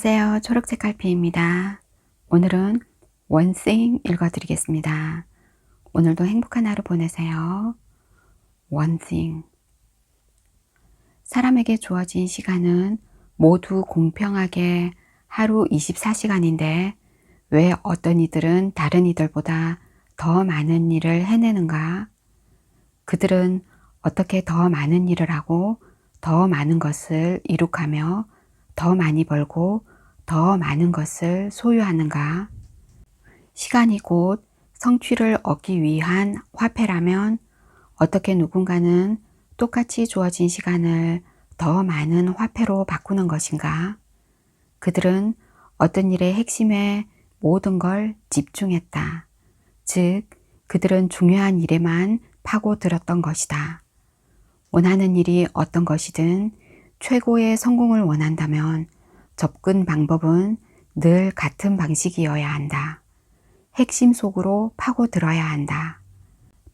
안녕하세요. 초록색 갈피입니다. 오늘은 원싱 읽어드리겠습니다. 오늘도 행복한 하루 보내세요. 원싱 사람에게 주어진 시간은 모두 공평하게 하루 24시간인데 왜 어떤 이들은 다른 이들보다 더 많은 일을 해내는가? 그들은 어떻게 더 많은 일을 하고 더 많은 것을 이룩하며 더 많이 벌고 더 많은 것을 소유하는가? 시간이 곧 성취를 얻기 위한 화폐라면 어떻게 누군가는 똑같이 주어진 시간을 더 많은 화폐로 바꾸는 것인가? 그들은 어떤 일의 핵심에 모든 걸 집중했다. 즉, 그들은 중요한 일에만 파고들었던 것이다. 원하는 일이 어떤 것이든 최고의 성공을 원한다면 접근 방법은 늘 같은 방식이어야 한다. 핵심 속으로 파고들어야 한다.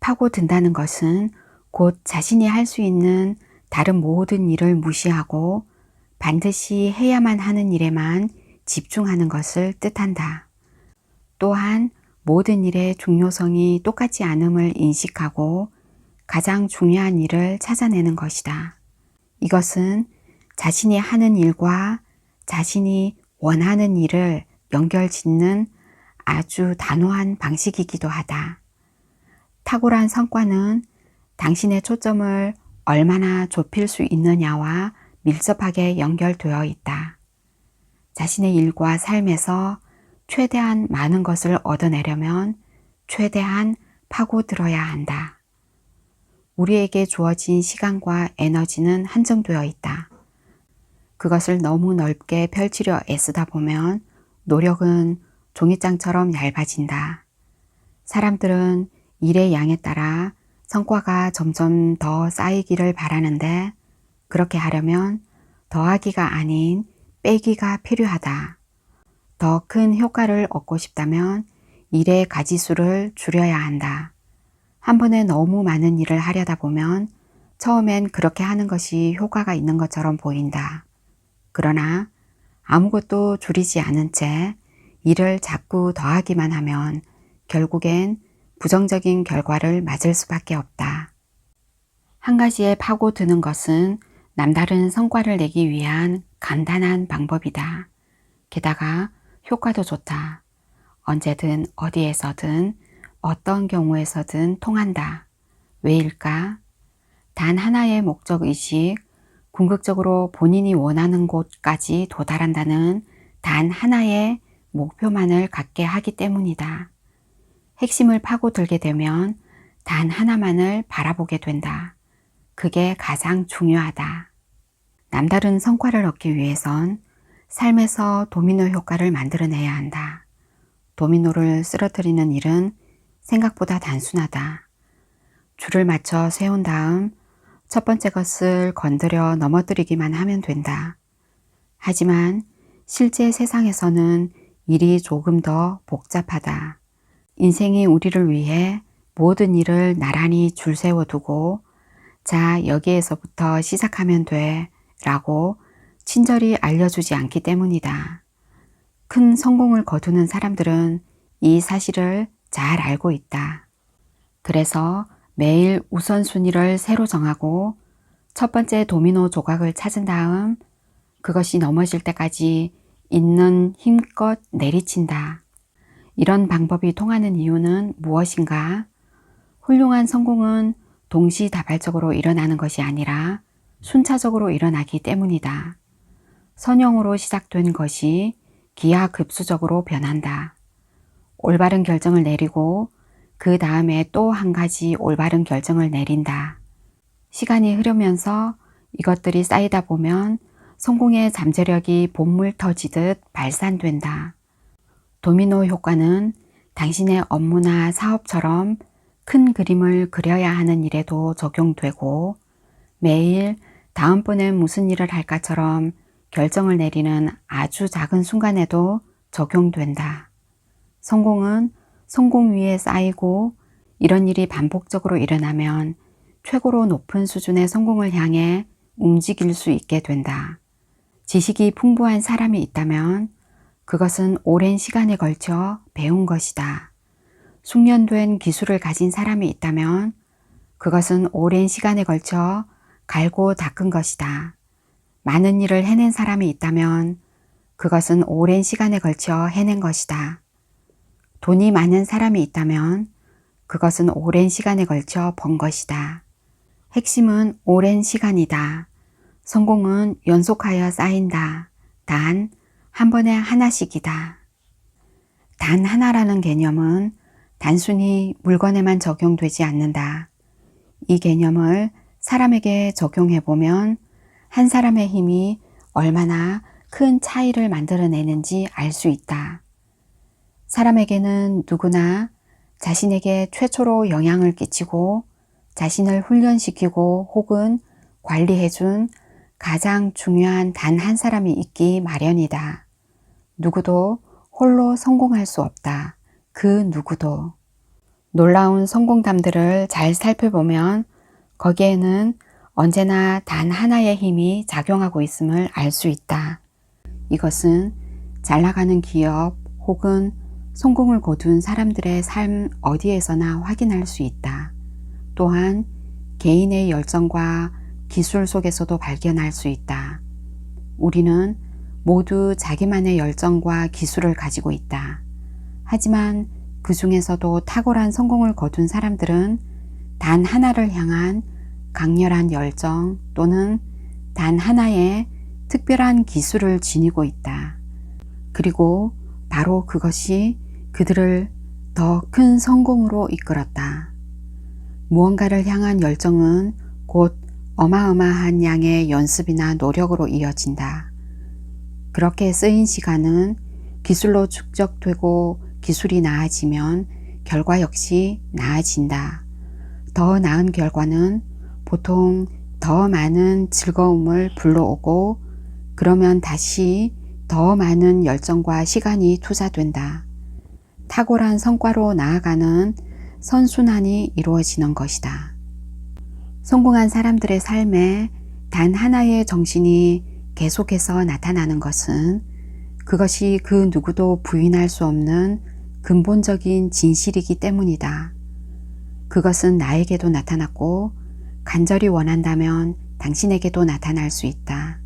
파고든다는 것은 곧 자신이 할 수 있는 다른 모든 일을 무시하고 반드시 해야만 하는 일에만 집중하는 것을 뜻한다. 또한 모든 일의 중요성이 똑같지 않음을 인식하고 가장 중요한 일을 찾아내는 것이다. 이것은 자신이 하는 일과 자신이 원하는 일을 연결 짓는 아주 단호한 방식이기도 하다. 탁월한 성과는 당신의 초점을 얼마나 좁힐 수 있느냐와 밀접하게 연결되어 있다. 자신의 일과 삶에서 최대한 많은 것을 얻어내려면 최대한 파고들어야 한다. 우리에게 주어진 시간과 에너지는 한정되어 있다. 그것을 너무 넓게 펼치려 애쓰다 보면 노력은 종이장처럼 얇아진다. 사람들은 일의 양에 따라 성과가 점점 더 쌓이기를 바라는데 그렇게 하려면 더하기가 아닌 빼기가 필요하다. 더 큰 효과를 얻고 싶다면 일의 가지수를 줄여야 한다. 한 번에 너무 많은 일을 하려다 보면 처음엔 그렇게 하는 것이 효과가 있는 것처럼 보인다. 그러나 아무것도 줄이지 않은 채 일을 자꾸 더하기만 하면 결국엔 부정적인 결과를 맞을 수밖에 없다. 한 가지에 파고드는 것은 남다른 성과를 내기 위한 간단한 방법이다. 게다가 효과도 좋다. 언제든 어디에서든 어떤 경우에서든 통한다. 왜일까? 단 하나의 목적 의식, 궁극적으로 본인이 원하는 곳까지 도달한다는 단 하나의 목표만을 갖게 하기 때문이다. 핵심을 파고들게 되면 단 하나만을 바라보게 된다. 그게 가장 중요하다. 남다른 성과를 얻기 위해선 삶에서 도미노 효과를 만들어내야 한다. 도미노를 쓰러뜨리는 일은 생각보다 단순하다. 줄을 맞춰 세운 다음 첫 번째 것을 건드려 넘어뜨리기만 하면 된다. 하지만 실제 세상에서는 일이 조금 더 복잡하다. 인생이 우리를 위해 모든 일을 나란히 줄 세워두고 자, 여기에서부터 시작하면 돼 라고 친절히 알려주지 않기 때문이다. 큰 성공을 거두는 사람들은 이 사실을 잘 알고 있다. 그래서 매일 우선순위를 새로 정하고 첫 번째 도미노 조각을 찾은 다음 그것이 넘어질 때까지 있는 힘껏 내리친다. 이런 방법이 통하는 이유는 무엇인가? 훌륭한 성공은 동시다발적으로 일어나는 것이 아니라 순차적으로 일어나기 때문이다. 선형으로 시작된 것이 기하급수적으로 변한다. 올바른 결정을 내리고 그 다음에 또 한 가지 올바른 결정을 내린다. 시간이 흐르면서 이것들이 쌓이다 보면 성공의 잠재력이 본물 터지듯 발산된다. 도미노 효과는 당신의 업무나 사업처럼 큰 그림을 그려야 하는 일에도 적용되고 매일 다음번엔 무슨 일을 할까처럼 결정을 내리는 아주 작은 순간에도 적용된다. 성공은 성공 위에 쌓이고 이런 일이 반복적으로 일어나면 최고로 높은 수준의 성공을 향해 움직일 수 있게 된다. 지식이 풍부한 사람이 있다면 그것은 오랜 시간에 걸쳐 배운 것이다. 숙련된 기술을 가진 사람이 있다면 그것은 오랜 시간에 걸쳐 갈고 닦은 것이다. 많은 일을 해낸 사람이 있다면 그것은 오랜 시간에 걸쳐 해낸 것이다. 돈이 많은 사람이 있다면 그것은 오랜 시간에 걸쳐 번 것이다. 핵심은 오랜 시간이다. 성공은 연속하여 쌓인다. 단 한 번에 하나씩이다. 단 하나라는 개념은 단순히 물건에만 적용되지 않는다. 이 개념을 사람에게 적용해 보면 한 사람의 힘이 얼마나 큰 차이를 만들어내는지 알 수 있다. 사람에게는 누구나 자신에게 최초로 영향을 끼치고 자신을 훈련시키고 혹은 관리해준 가장 중요한 단 한 사람이 있기 마련이다. 누구도 홀로 성공할 수 없다. 그 누구도. 놀라운 성공담들을 잘 살펴보면 거기에는 언제나 단 하나의 힘이 작용하고 있음을 알 수 있다. 이것은 잘 나가는 기업 혹은 성공을 거둔 사람들의 삶 어디에서나 확인할 수 있다. 또한 개인의 열정과 기술 속에서도 발견할 수 있다. 우리는 모두 자기만의 열정과 기술을 가지고 있다. 하지만 그 중에서도 탁월한 성공을 거둔 사람들은 단 하나를 향한 강렬한 열정 또는 단 하나의 특별한 기술을 지니고 있다. 그리고 바로 그것이 그들을 더 큰 성공으로 이끌었다. 무언가를 향한 열정은 곧 어마어마한 양의 연습이나 노력으로 이어진다. 그렇게 쓰인 시간은 기술로 축적되고 기술이 나아지면 결과 역시 나아진다. 더 나은 결과는 보통 더 많은 즐거움을 불러오고 그러면 다시 더 많은 열정과 시간이 투자된다. 탁월한 성과로 나아가는 선순환이 이루어지는 것이다. 성공한 사람들의 삶에 단 하나의 정신이 계속해서 나타나는 것은 그것이 그 누구도 부인할 수 없는 근본적인 진실이기 때문이다. 그것은 나에게도 나타났고 간절히 원한다면 당신에게도 나타날 수 있다.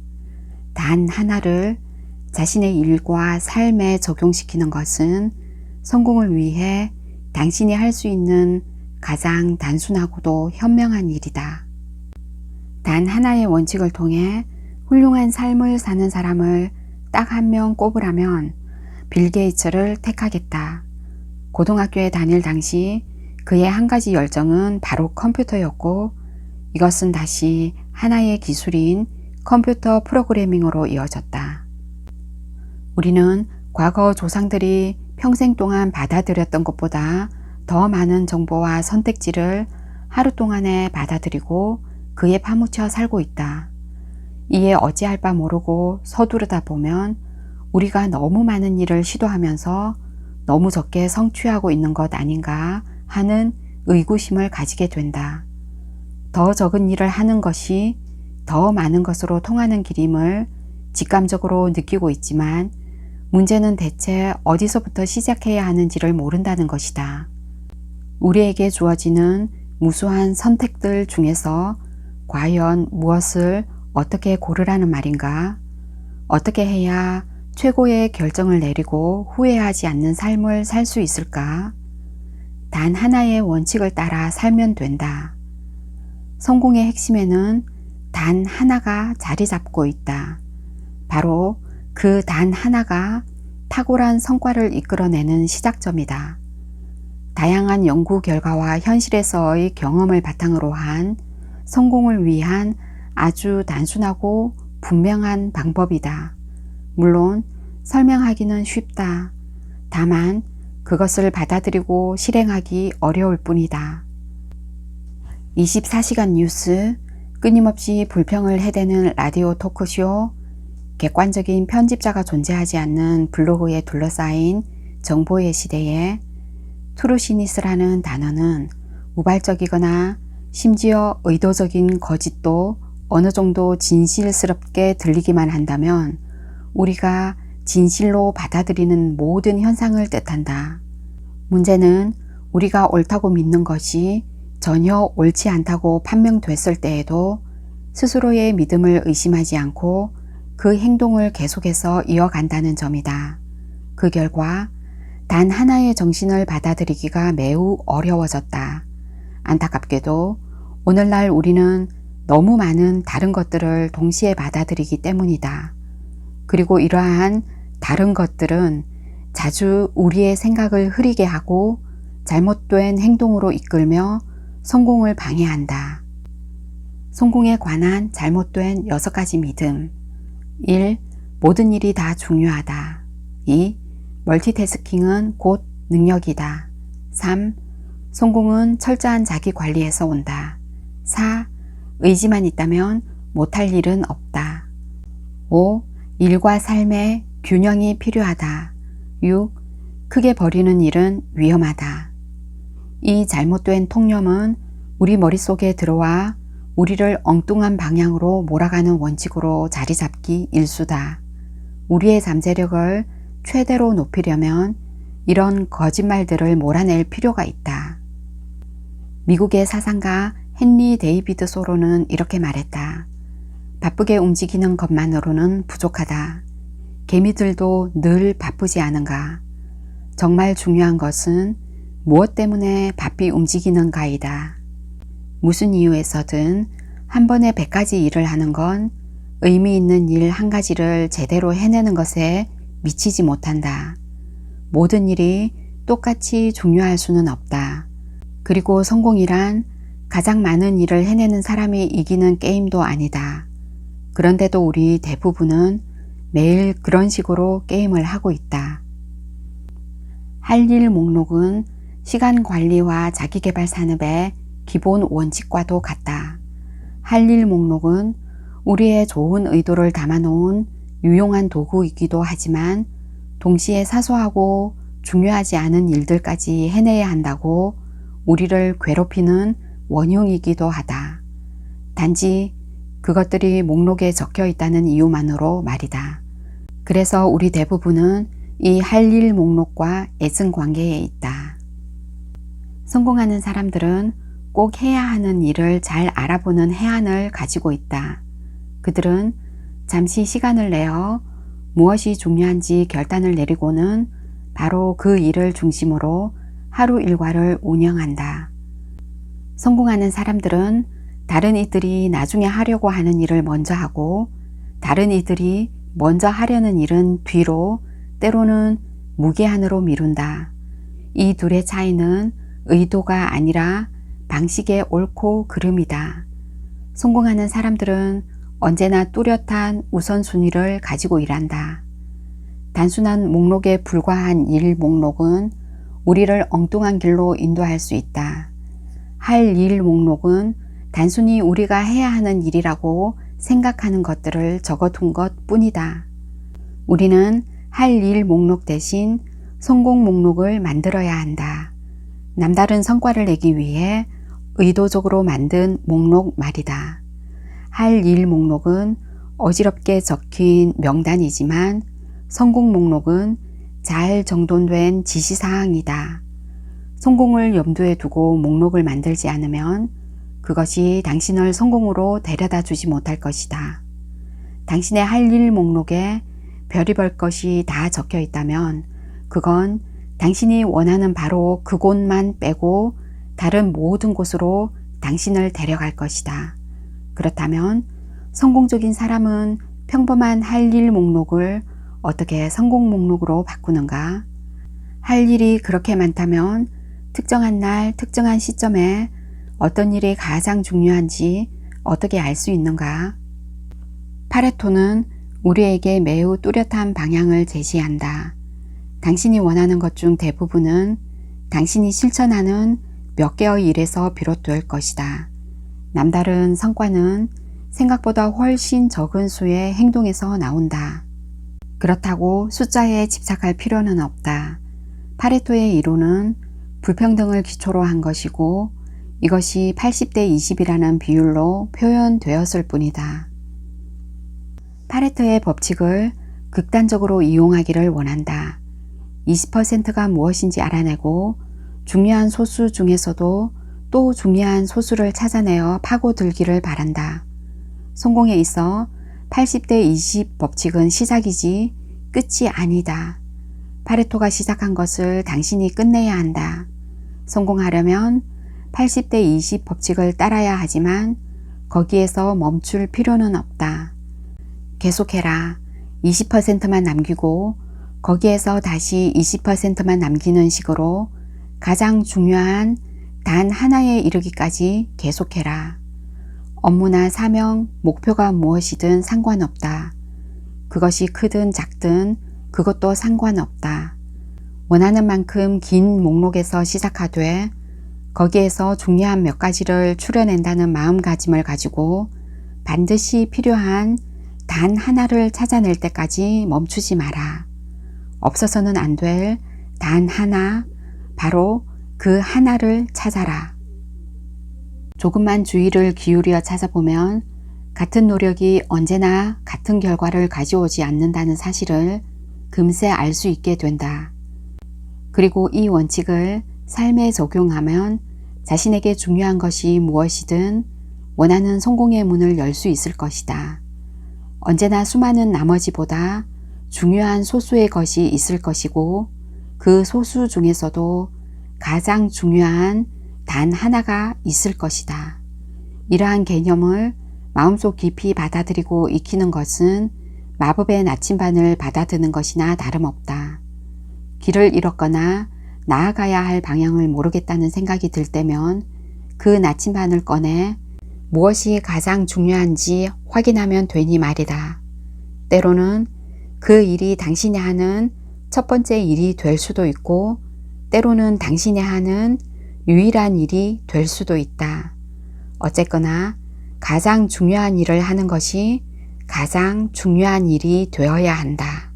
단 하나를 자신의 일과 삶에 적용시키는 것은 성공을 위해 당신이 할 수 있는 가장 단순하고도 현명한 일이다. 단 하나의 원칙을 통해 훌륭한 삶을 사는 사람을 딱 한 명 꼽으라면 빌 게이츠를 택하겠다. 고등학교에 다닐 당시 그의 한 가지 열정은 바로 컴퓨터였고 이것은 다시 하나의 기술인 컴퓨터 프로그래밍으로 이어졌다. 우리는 과거 조상들이 평생 동안 받아들였던 것보다 더 많은 정보와 선택지를 하루 동안에 받아들이고 그에 파묻혀 살고 있다. 이에 어찌할 바 모르고 서두르다 보면 우리가 너무 많은 일을 시도하면서 너무 적게 성취하고 있는 것 아닌가 하는 의구심을 가지게 된다. 더 적은 일을 하는 것이 더 많은 것으로 통하는 길임을 직감적으로 느끼고 있지만 문제는 대체 어디서부터 시작해야 하는지를 모른다는 것이다. 우리에게 주어지는 무수한 선택들 중에서 과연 무엇을 어떻게 고르라는 말인가? 어떻게 해야 최고의 결정을 내리고 후회하지 않는 삶을 살 수 있을까? 단 하나의 원칙을 따라 살면 된다. 성공의 핵심에는 단 하나가 자리 잡고 있다. 바로 그 단 하나가 탁월한 성과를 이끌어내는 시작점이다. 다양한 연구 결과와 현실에서의 경험을 바탕으로 한 성공을 위한 아주 단순하고 분명한 방법이다. 물론 설명하기는 쉽다. 다만 그것을 받아들이고 실행하기 어려울 뿐이다. 24시간 뉴스, 끊임없이 불평을 해대는 라디오 토크쇼, 객관적인 편집자가 존재하지 않는 블로그에 둘러싸인 정보의 시대에 트루시니스라는 단어는 우발적이거나 심지어 의도적인 거짓도 어느 정도 진실스럽게 들리기만 한다면 우리가 진실로 받아들이는 모든 현상을 뜻한다. 문제는 우리가 옳다고 믿는 것이 전혀 옳지 않다고 판명됐을 때에도 스스로의 믿음을 의심하지 않고 그 행동을 계속해서 이어간다는 점이다. 그 결과 단 하나의 정신을 받아들이기가 매우 어려워졌다. 안타깝게도 오늘날 우리는 너무 많은 다른 것들을 동시에 받아들이기 때문이다. 그리고 이러한 다른 것들은 자주 우리의 생각을 흐리게 하고 잘못된 행동으로 이끌며 성공을 방해한다. 성공에 관한 잘못된 여섯 가지 믿음. 1. 모든 일이 다 중요하다. 2. 멀티태스킹은 곧 능력이다. 3. 성공은 철저한 자기 관리에서 온다. 4. 의지만 있다면 못할 일은 없다. 5. 일과 삶의 균형이 필요하다. 6. 크게 버리는 일은 위험하다. 이 잘못된 통념은 우리 머릿속에 들어와 우리를 엉뚱한 방향으로 몰아가는 원칙으로 자리 잡기 일수다. 우리의 잠재력을 최대로 높이려면 이런 거짓말들을 몰아낼 필요가 있다. 미국의 사상가 헨리 데이비드 소로는 이렇게 말했다. 바쁘게 움직이는 것만으로는 부족하다. 개미들도 늘 바쁘지 않은가. 정말 중요한 것은 무엇 때문에 바삐 움직이는가이다. 무슨 이유에서든 한 번에 백 가지 일을 하는 건 의미 있는 일 한 가지를 제대로 해내는 것에 미치지 못한다. 모든 일이 똑같이 중요할 수는 없다. 그리고 성공이란 가장 많은 일을 해내는 사람이 이기는 게임도 아니다. 그런데도 우리 대부분은 매일 그런 식으로 게임을 하고 있다. 할 일 목록은 시간 관리와 자기개발 산업의 기본 원칙과도 같다. 할 일 목록은 우리의 좋은 의도를 담아놓은 유용한 도구이기도 하지만 동시에 사소하고 중요하지 않은 일들까지 해내야 한다고 우리를 괴롭히는 원흉이기도 하다. 단지 그것들이 목록에 적혀 있다는 이유만으로 말이다. 그래서 우리 대부분은 이 할 일 목록과 애증 관계에 있다. 성공하는 사람들은 꼭 해야 하는 일을 잘 알아보는 해안을 가지고 있다. 그들은 잠시 시간을 내어 무엇이 중요한지 결단을 내리고는 바로 그 일을 중심으로 하루 일과를 운영한다. 성공하는 사람들은 다른 이들이 나중에 하려고 하는 일을 먼저 하고 다른 이들이 먼저 하려는 일은 뒤로 때로는 무계한으로 미룬다. 이 둘의 차이는 의도가 아니라 방식의 옳고 그름이다. 성공하는 사람들은 언제나 뚜렷한 우선순위를 가지고 일한다. 단순한 목록에 불과한 일 목록은 우리를 엉뚱한 길로 인도할 수 있다. 할 일 목록은 단순히 우리가 해야 하는 일이라고 생각하는 것들을 적어둔 것 뿐이다. 우리는 할 일 목록 대신 성공 목록을 만들어야 한다. 남다른 성과를 내기 위해 의도적으로 만든 목록 말이다. 할 일 목록은 어지럽게 적힌 명단이지만 성공 목록은 잘 정돈된 지시사항이다. 성공을 염두에 두고 목록을 만들지 않으면 그것이 당신을 성공으로 데려다 주지 못할 것이다. 당신의 할 일 목록에 별의별 것이 다 적혀 있다면 그건 당신이 원하는 바로 그곳만 빼고 다른 모든 곳으로 당신을 데려갈 것이다. 그렇다면 성공적인 사람은 평범한 할 일 목록을 어떻게 성공 목록으로 바꾸는가? 할 일이 그렇게 많다면 특정한 날, 특정한 시점에 어떤 일이 가장 중요한지 어떻게 알 수 있는가? 파레토는 우리에게 매우 뚜렷한 방향을 제시한다. 당신이 원하는 것 중 대부분은 당신이 실천하는 몇 개의 일에서 비롯될 것이다. 남다른 성과는 생각보다 훨씬 적은 수의 행동에서 나온다. 그렇다고 숫자에 집착할 필요는 없다. 파레토의 이론은 불평등을 기초로 한 것이고 이것이 80대 20이라는 비율로 표현되었을 뿐이다. 파레토의 법칙을 극단적으로 이용하기를 원한다. 20%가 무엇인지 알아내고 중요한 소수 중에서도 또 중요한 소수를 찾아내어 파고들기를 바란다. 성공에 있어 80대 20 법칙은 시작이지 끝이 아니다. 파레토가 시작한 것을 당신이 끝내야 한다. 성공하려면 80대 20 법칙을 따라야 하지만 거기에서 멈출 필요는 없다. 계속해라. 20%만 남기고 거기에서 다시 20%만 남기는 식으로 가장 중요한 단 하나에 이르기까지 계속해라. 업무나 사명, 목표가 무엇이든 상관없다. 그것이 크든 작든 그것도 상관없다. 원하는 만큼 긴 목록에서 시작하되 거기에서 중요한 몇 가지를 추려낸다는 마음가짐을 가지고 반드시 필요한 단 하나를 찾아낼 때까지 멈추지 마라. 없어서는 안 될 단 하나, 바로 그 하나를 찾아라. 조금만 주의를 기울여 찾아보면 같은 노력이 언제나 같은 결과를 가져오지 않는다는 사실을 금세 알 수 있게 된다. 그리고 이 원칙을 삶에 적용하면 자신에게 중요한 것이 무엇이든 원하는 성공의 문을 열 수 있을 것이다. 언제나 수많은 나머지보다 중요한 소수의 것이 있을 것이고 그 소수 중에서도 가장 중요한 단 하나가 있을 것이다. 이러한 개념을 마음속 깊이 받아들이고 익히는 것은 마법의 나침반을 받아드는 것이나 다름없다. 길을 잃었거나 나아가야 할 방향을 모르겠다는 생각이 들 때면 그 나침반을 꺼내 무엇이 가장 중요한지 확인하면 되니 말이다. 때로는 그 일이 당신이 하는 첫 번째 일이 될 수도 있고 때로는 당신이 하는 유일한 일이 될 수도 있다. 어쨌거나 가장 중요한 일을 하는 것이 가장 중요한 일이 되어야 한다.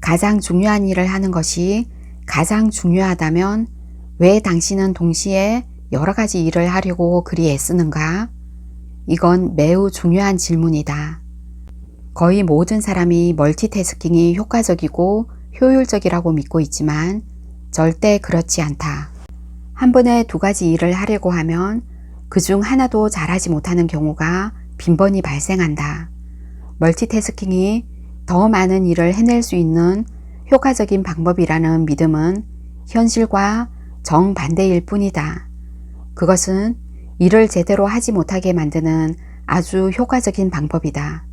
가장 중요한 일을 하는 것이 가장 중요하다면 왜 당신은 동시에 여러 가지 일을 하려고 그리 애쓰는가? 이건 매우 중요한 질문이다. 거의 모든 사람이 멀티태스킹이 효과적이고 효율적이라고 믿고 있지만 절대 그렇지 않다. 한 번에 두 가지 일을 하려고 하면 그 중 하나도 잘하지 못하는 경우가 빈번히 발생한다. 멀티태스킹이 더 많은 일을 해낼 수 있는 효과적인 방법이라는 믿음은 현실과 정반대일 뿐이다. 그것은 일을 제대로 하지 못하게 만드는 아주 효과적인 방법이다.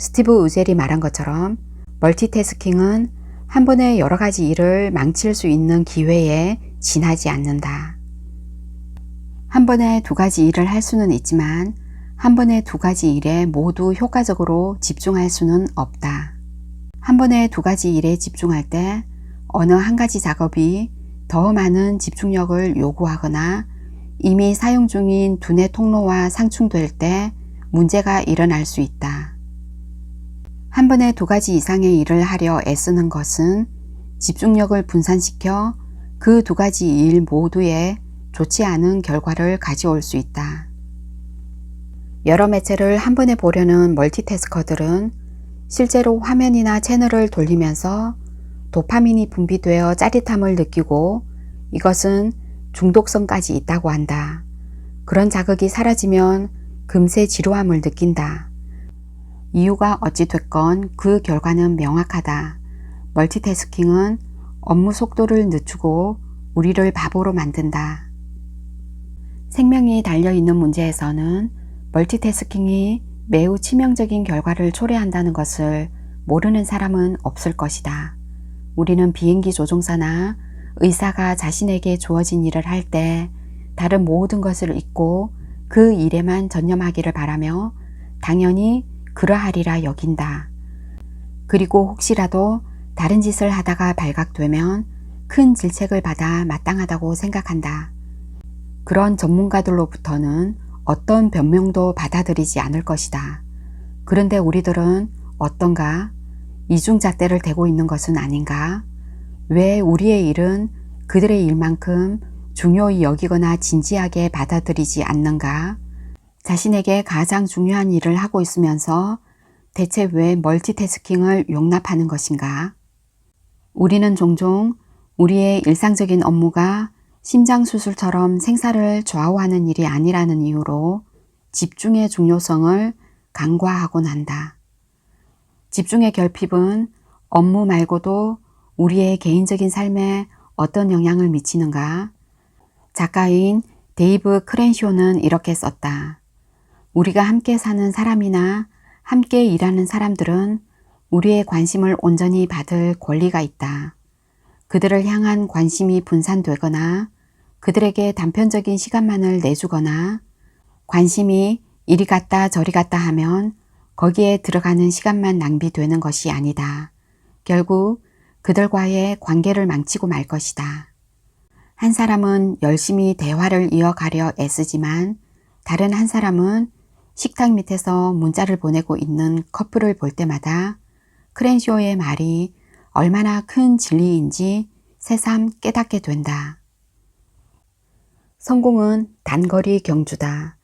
스티브 우젤이 말한 것처럼 멀티태스킹은 한 번에 여러 가지 일을 망칠 수 있는 기회에 지나지 않는다. 한 번에 두 가지 일을 할 수는 있지만 한 번에 두 가지 일에 모두 효과적으로 집중할 수는 없다. 한 번에 두 가지 일에 집중할 때 어느 한 가지 작업이 더 많은 집중력을 요구하거나 이미 사용 중인 두뇌 통로와 상충될 때 문제가 일어날 수 있다. 한 번에 두 가지 이상의 일을 하려 애쓰는 것은 집중력을 분산시켜 그 두 가지 일 모두에 좋지 않은 결과를 가져올 수 있다. 여러 매체를 한 번에 보려는 멀티태스커들은 실제로 화면이나 채널을 돌리면서 도파민이 분비되어 짜릿함을 느끼고 이것은 중독성까지 있다고 한다. 그런 자극이 사라지면 금세 지루함을 느낀다. 이유가 어찌됐건 그 결과는 명확하다. 멀티태스킹은 업무 속도를 늦추고 우리를 바보로 만든다. 생명이 달려있는 문제에서는 멀티태스킹이 매우 치명적인 결과를 초래한다는 것을 모르는 사람은 없을 것이다. 우리는 비행기 조종사나 의사가 자신에게 주어진 일을 할 때 다른 모든 것을 잊고 그 일에만 전념하기를 바라며 당연히 그러하리라 여긴다. 그리고 혹시라도 다른 짓을 하다가 발각되면 큰 질책을 받아 마땅하다고 생각한다. 그런 전문가들로부터는 어떤 변명도 받아들이지 않을 것이다. 그런데 우리들은 어떤가? 이중잣대를 대고 있는 것은 아닌가? 왜 우리의 일은 그들의 일만큼 중요히 여기거나 진지하게 받아들이지 않는가? 자신에게 가장 중요한 일을 하고 있으면서 대체 왜 멀티태스킹을 용납하는 것인가? 우리는 종종 우리의 일상적인 업무가 심장수술처럼 생사를 좌우하는 일이 아니라는 이유로 집중의 중요성을 간과하곤 한다. 집중의 결핍은 업무 말고도 우리의 개인적인 삶에 어떤 영향을 미치는가? 작가인 데이브 크렌쇼는 이렇게 썼다. 우리가 함께 사는 사람이나 함께 일하는 사람들은 우리의 관심을 온전히 받을 권리가 있다. 그들을 향한 관심이 분산되거나 그들에게 단편적인 시간만을 내주거나 관심이 이리 갔다 저리 갔다 하면 거기에 들어가는 시간만 낭비되는 것이 아니다. 결국 그들과의 관계를 망치고 말 것이다. 한 사람은 열심히 대화를 이어가려 애쓰지만 다른 한 사람은 식탁 밑에서 문자를 보내고 있는 커플을 볼 때마다 크렌쇼의 말이 얼마나 큰 진리인지 새삼 깨닫게 된다. 성공은 단거리 경주다.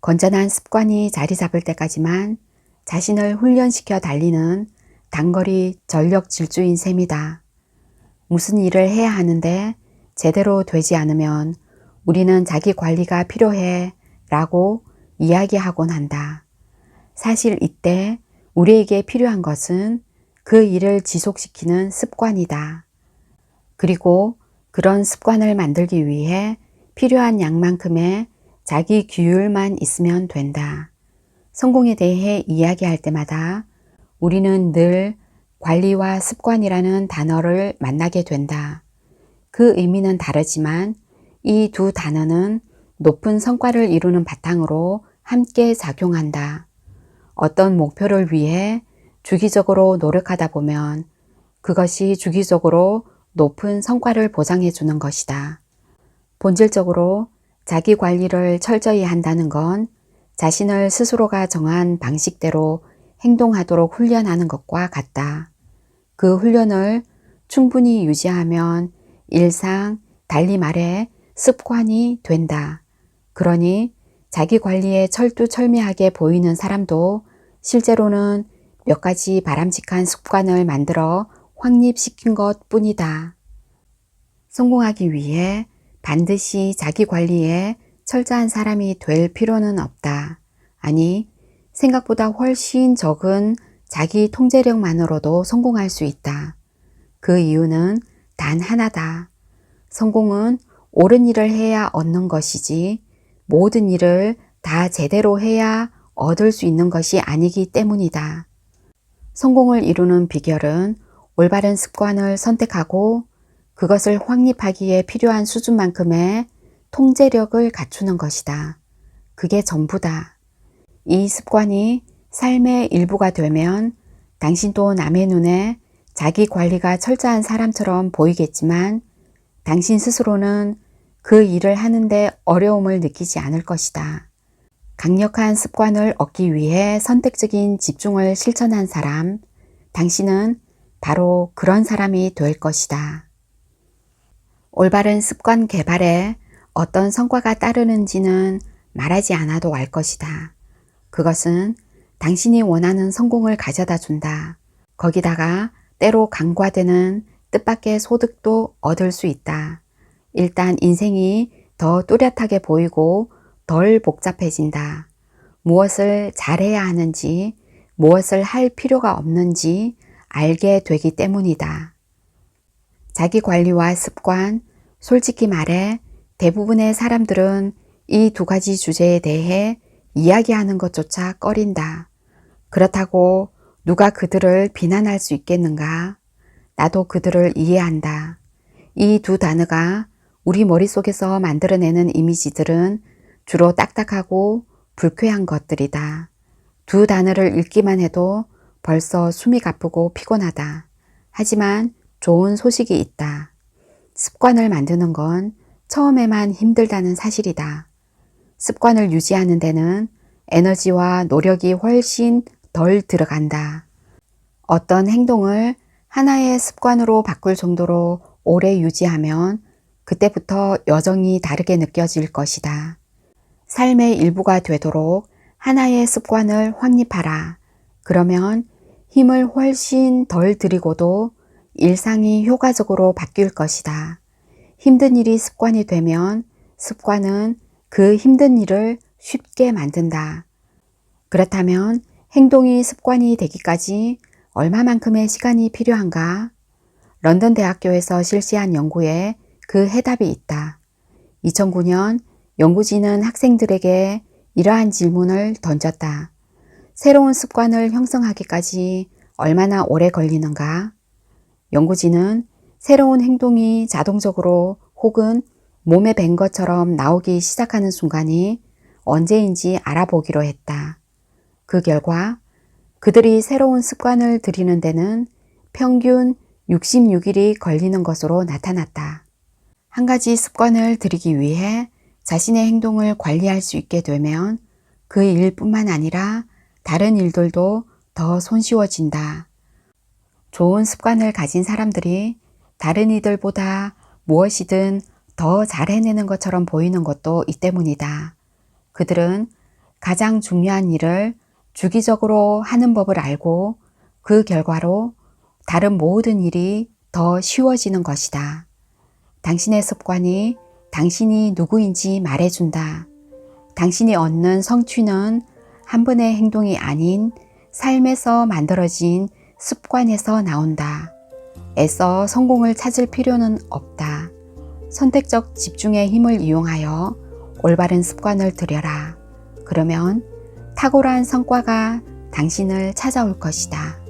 건전한 습관이 자리 잡을 때까지만 자신을 훈련시켜 달리는 단거리 전력 질주인 셈이다. 무슨 일을 해야 하는데 제대로 되지 않으면 우리는 자기 관리가 필요해 라고 이야기하곤 한다. 사실 이때 우리에게 필요한 것은 그 일을 지속시키는 습관이다. 그리고 그런 습관을 만들기 위해 필요한 양만큼의 자기 규율만 있으면 된다. 성공에 대해 이야기할 때마다 우리는 늘 관리와 습관이라는 단어를 만나게 된다. 그 의미는 다르지만 이 두 단어는 높은 성과를 이루는 바탕으로 함께 작용한다. 어떤 목표를 위해 주기적으로 노력하다 보면 그것이 주기적으로 높은 성과를 보장해 주는 것이다. 본질적으로 자기 관리를 철저히 한다는 건 자신을 스스로가 정한 방식대로 행동하도록 훈련하는 것과 같다. 그 훈련을 충분히 유지하면 일상, 달리 말해 습관이 된다. 그러니 자기 관리에 철두철미하게 보이는 사람도 실제로는 몇 가지 바람직한 습관을 만들어 확립시킨 것 뿐이다. 성공하기 위해 반드시 자기 관리에 철저한 사람이 될 필요는 없다. 아니, 생각보다 훨씬 적은 자기 통제력만으로도 성공할 수 있다. 그 이유는 단 하나다. 성공은 옳은 일을 해야 얻는 것이지 모든 일을 다 제대로 해야 얻을 수 있는 것이 아니기 때문이다. 성공을 이루는 비결은 올바른 습관을 선택하고 그것을 확립하기에 필요한 수준만큼의 통제력을 갖추는 것이다. 그게 전부다. 이 습관이 삶의 일부가 되면 당신도 남의 눈에 자기 관리가 철저한 사람처럼 보이겠지만 당신 스스로는 그 일을 하는데 어려움을 느끼지 않을 것이다. 강력한 습관을 얻기 위해 선택적인 집중을 실천한 사람, 당신은 바로 그런 사람이 될 것이다. 올바른 습관 개발에 어떤 성과가 따르는지는 말하지 않아도 알 것이다. 그것은 당신이 원하는 성공을 가져다 준다. 거기다가 때로 강과되는 뜻밖의 소득도 얻을 수 있다. 일단 인생이 더 뚜렷하게 보이고 덜 복잡해진다. 무엇을 잘해야 하는지, 무엇을 할 필요가 없는지 알게 되기 때문이다. 자기 관리와 습관, 솔직히 말해 대부분의 사람들은 이 두 가지 주제에 대해 이야기하는 것조차 꺼린다. 그렇다고 누가 그들을 비난할 수 있겠는가? 나도 그들을 이해한다. 이 두 단어가 우리 머릿속에서 만들어내는 이미지들은 주로 딱딱하고 불쾌한 것들이다. 두 단어를 읽기만 해도 벌써 숨이 가쁘고 피곤하다. 하지만 좋은 소식이 있다. 습관을 만드는 건 처음에만 힘들다는 사실이다. 습관을 유지하는 데는 에너지와 노력이 훨씬 덜 들어간다. 어떤 행동을 하나의 습관으로 바꿀 정도로 오래 유지하면 그때부터 여정이 다르게 느껴질 것이다. 삶의 일부가 되도록 하나의 습관을 확립하라. 그러면 힘을 훨씬 덜 들이고도 일상이 효과적으로 바뀔 것이다. 힘든 일이 습관이 되면 습관은 그 힘든 일을 쉽게 만든다. 그렇다면 행동이 습관이 되기까지 얼마만큼의 시간이 필요한가? 런던 대학교에서 실시한 연구에 그 해답이 있다. 2009년 연구진은 학생들에게 이러한 질문을 던졌다. 새로운 습관을 형성하기까지 얼마나 오래 걸리는가? 연구진은 새로운 행동이 자동적으로 혹은 몸에 밴 것처럼 나오기 시작하는 순간이 언제인지 알아보기로 했다. 그 결과 그들이 새로운 습관을 들이는 데는 평균 66일이 걸리는 것으로 나타났다. 한 가지 습관을 들이기 위해 자신의 행동을 관리할 수 있게 되면 그 일뿐만 아니라 다른 일들도 더 손쉬워진다. 좋은 습관을 가진 사람들이 다른 이들보다 무엇이든 더 잘 해내는 것처럼 보이는 것도 이 때문이다. 그들은 가장 중요한 일을 주기적으로 하는 법을 알고 그 결과로 다른 모든 일이 더 쉬워지는 것이다. 당신의 습관이 당신이 누구인지 말해준다. 당신이 얻는 성취는 한 번의 행동이 아닌 삶에서 만들어진 습관에서 나온다. 애써 성공을 찾을 필요는 없다. 선택적 집중의 힘을 이용하여 올바른 습관을 들여라. 그러면 탁월한 성과가 당신을 찾아올 것이다.